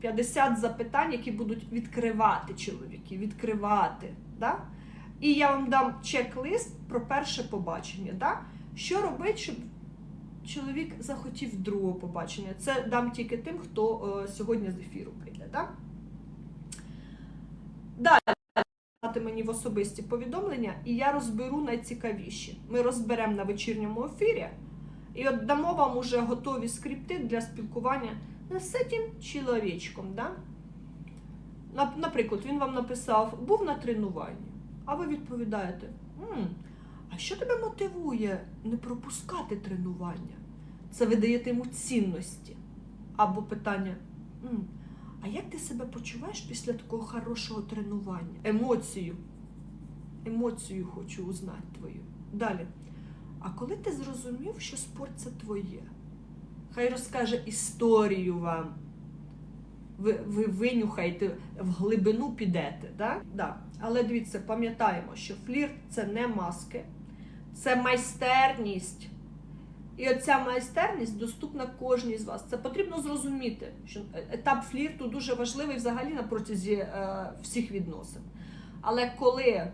50 запитань, які будуть відкривати чоловіків, відкривати. Да? І я вам дам чек-лист про перше побачення. Да? Що робити, щоб чоловік захотів другого побачення? Це дам тільки тим, хто е, сьогодні з ефіру прийде. Да? Далі мені в особисті повідомлення, і я розберу найцікавіші. Ми розберемо на вечірньому ефірі. І от дамо вам уже готові скрипти для спілкування з цим чоловічком. Да? Наприклад, він вам написав, був на тренуванні, а ви відповідаєте: «М, а що тебе мотивує не пропускати тренування? Це ви даєте йому цінності. Або питання: «М, а як ти себе почуваєш після такого хорошого тренування? Емоцію. Емоцію хочу узнати твою. Далі. А коли ти зрозумів, що спорт це твоє? Хай розкаже історію вам. Ви, ви винюхаєте, в глибину підете. Да? Да. Але дивіться, пам'ятаємо, що флірт це не маски, це майстерність. І оця майстерність доступна кожній з вас. Це потрібно зрозуміти, що етап флірту дуже важливий взагалі на протязі е, всіх відносин. Але коли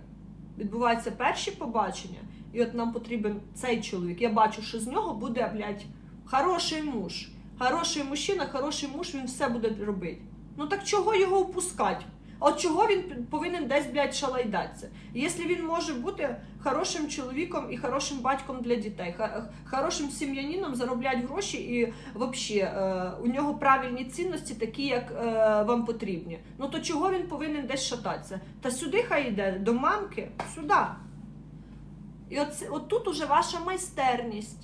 відбуваються перші побачення, і от нам потрібен цей чоловік, я бачу, що з нього буде, блядь, хороший муж. Хороший мужчина, хороший муж, він все буде робити. Ну так чого його упускати? От чого він повинен десь, блядь, шалайдатися? Якщо він може бути хорошим чоловіком і хорошим батьком для дітей, хорошим сім'янином, заробляти гроші і взагалі е, у нього правильні цінності, такі, як е, вам потрібні. Ну то чого він повинен десь шататися? Та сюди хай йде, до мамки, сюди. І от, от тут уже ваша майстерність.